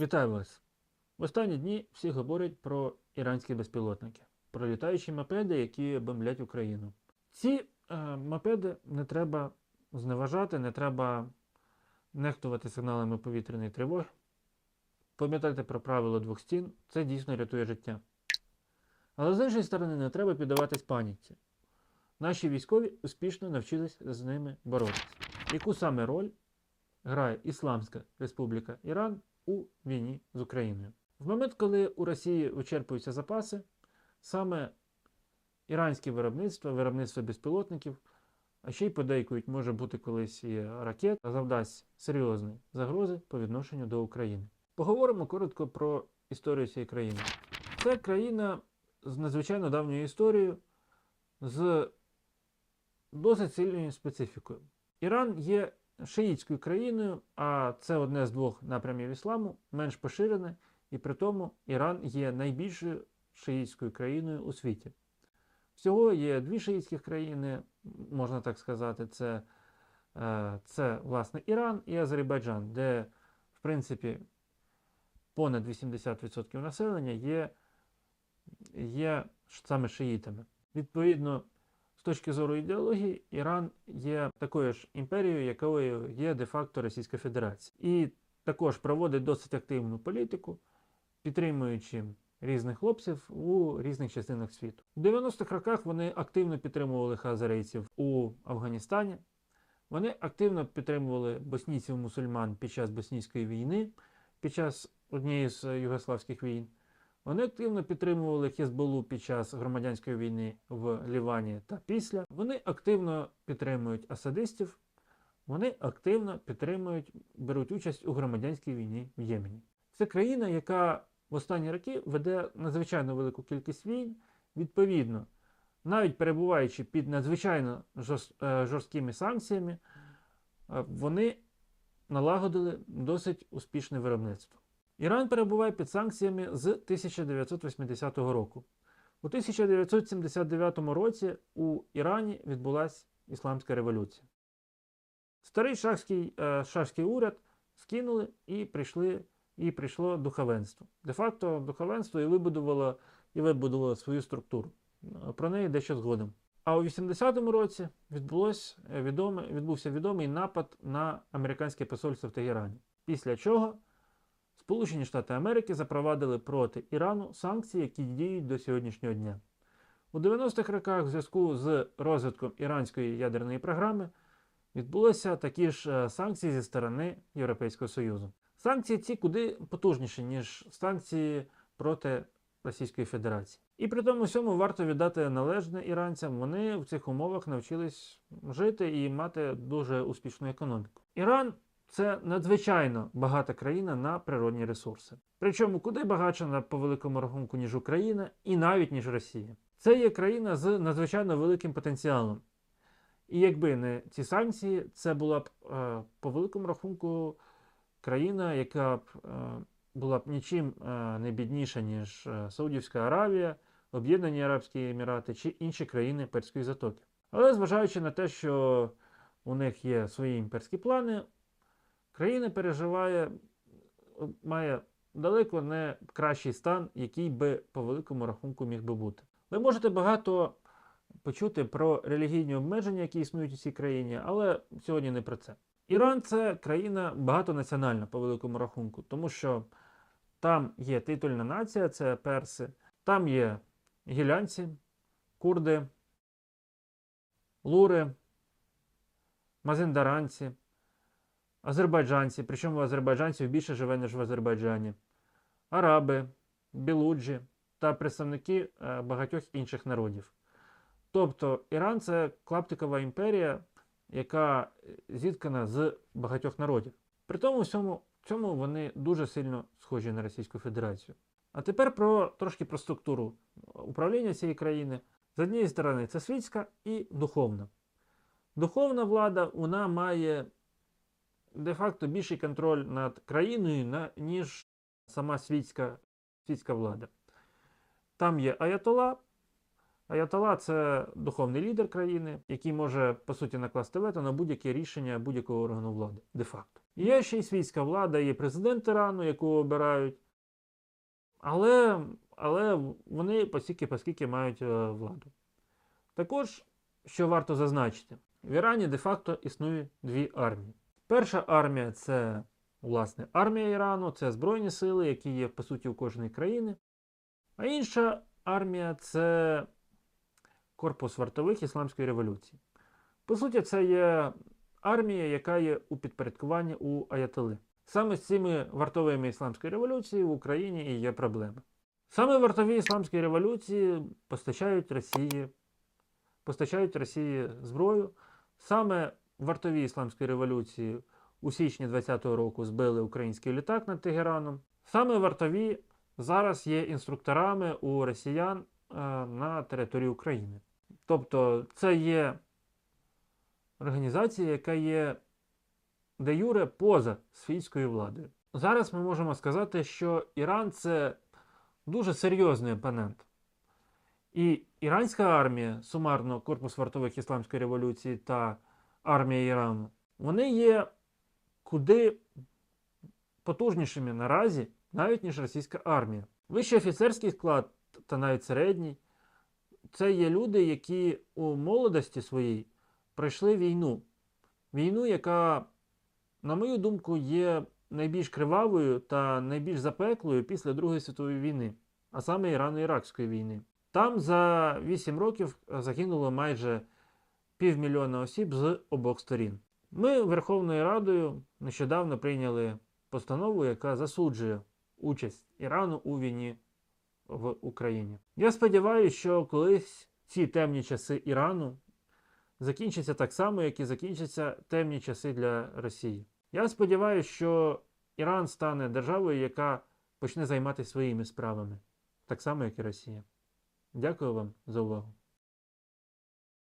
Вітаю вас! В останні дні всі говорять про іранські безпілотники, про літаючі мопеди, які бомблять Україну. Ці е, мопеди не треба зневажати, не треба нехтувати сигналами повітряної тривоги. Пам'ятайте про правило двох стін, це дійсно рятує життя. Але з іншої сторони, не треба піддаватись паніці. Наші військові успішно навчились з ними боротися. Яку саме роль грає Ісламська Республіка Іран у війні з Україною? В момент, коли у Росії вичерпуються запаси, саме іранське виробництво, виробництво безпілотників, а ще й подейкують, може бути колись і ракет, завдасть серйозної загрози по відношенню до України. Поговоримо коротко про історію цієї країни. Це країна з надзвичайно давньою історією, з досить сильною специфікою. Іран є шиїтською країною, а це одне з двох напрямів ісламу, менш поширене, і при тому Іран є найбільшою шиїтською країною у світі. Всього є дві шиїтських країни, можна так сказати, це, е, це власне Іран і Азербайджан, де, в принципі, понад 80% населення є, є саме шиїтами. Відповідно, точки зору ідеології, Іран є такою ж імперією, якою є де-факто Російська Федерація. І також проводить досить активну політику, підтримуючи різних хлопців у різних частинах світу. У 90-х роках вони активно підтримували хазарейців у Афганістані. Вони активно підтримували боснійців мусульман під час боснійської війни, під час однієї з югославських війн. Вони активно підтримували Хезболу під час громадянської війни в Лівані та після. Вони активно підтримують асадистів, вони активно підтримують, беруть участь у громадянській війні в Ємені. Це країна, яка в останні роки веде надзвичайно велику кількість війн. Відповідно, навіть перебуваючи під надзвичайно е, жорсткими санкціями, е, вони налагодили досить успішне виробництво. Іран перебуває під санкціями з 1980 року. У 1979 році у Ірані відбулася Ісламська революція. Старий шахський, е, шахський уряд скинули і прийшли, і прийшло духовенство. Де-факто духовенство і вибудувало, і вибудувало свою структуру. Про неї дещо згодом. А у 80-му році відбулось е, відоме, відбувся відомий напад на американське посольство в Тегерані. Після чого Сполучені Штати Америки запровадили проти Ірану санкції, які діють до сьогоднішнього дня. У 90-х роках, в зв'язку з розвитком іранської ядерної програми, відбулися такі ж е, санкції зі сторони Європейського Союзу. Санкції ці куди потужніші, ніж санкції проти Російської Федерації. І при тому всьому варто віддати належне іранцям. Вони в цих умовах навчились жити і мати дуже успішну економіку. Іран це надзвичайно багата країна на природні ресурси. Причому куди багатша по великому рахунку, ніж Україна, і навіть ніж Росія. Це є країна з надзвичайно великим потенціалом. І якби не ці санкції, це була б е, по великому рахунку країна, яка б е, була б нічим е, не бідніша, ніж е, Саудівська Аравія, Об'єднані Арабські Емірати чи інші країни Перської затоки. Але зважаючи на те, що у них є свої імперські плани, країна переживає, має далеко не кращий стан, який би по великому рахунку міг би бути. Ви можете багато почути про релігійні обмеження, які існують у цій країні, але сьогодні не про це. Іран це країна багатонаціональна по великому рахунку, тому що там є титульна нація, це перси, там є гілянці, курди, лури, мазиндаранці, азербайджанці, причому азербайджанців більше живе, ніж в Азербайджані, араби, білуджі та представники е, багатьох інших народів. Тобто Іран це клаптикова імперія, яка зіткана з багатьох народів. При тому всьому цьому вони дуже сильно схожі на Російську Федерацію. А тепер про трошки про структуру управління цієї країни. З однієї сторони, це світська і духовна. Духовна влада вона має де-факто більший контроль над країною, ніж сама світська, світська влада. Там є аятола. Аятола це духовний лідер країни, який може, по суті, накласти вето на будь-яке рішення будь-якого органу влади, де-факто. Є ще й світська влада, є президент Ірану, якого обирають. Але, але вони постільки, поскільки мають е, владу. Також, що варто зазначити, в Ірані де-факто існує дві армії. Перша армія це, власне, армія Ірану, це Збройні сили, які є, по суті, у кожної країни. А інша армія це Корпус вартових Ісламської революції. По суті, це є армія, яка є у підпорядкуванні у Аятоли. Саме з цими вартовими Ісламської революції в Україні і є проблеми. Саме вартові Ісламської революції постачають Росії, постачають Росії зброю. Саме вартові Ісламської революції у січні 2020 року збили український літак над Тегераном. Саме вартові зараз є інструкторами у росіян е, на території України. Тобто це є організація, яка є де юре поза світською владою. Зараз ми можемо сказати, що Іран це дуже серйозний опонент. І іранська армія, сумарно Корпус вартових Ісламської революції та армія Ірану, вони є куди потужнішими наразі, навіть ніж російська армія. Вищий офіцерський склад та навіть середній це є люди, які у молодості своїй пройшли війну. Війну, яка, на мою думку, є найбільш кривавою та найбільш запеклою після Другої світової війни, а саме Ірано-Іракської війни. Там за 8 років загинуло майже півмільйона осіб з обох сторін. Ми Верховною Радою нещодавно прийняли постанову, яка засуджує участь Ірану у війні в Україні. Я сподіваюся, що колись ці темні часи Ірану закінчаться так само, як і закінчаться темні часи для Росії. Я сподіваюся, що Іран стане державою, яка почне займатися своїми справами, так само, як і Росія. Дякую вам за увагу.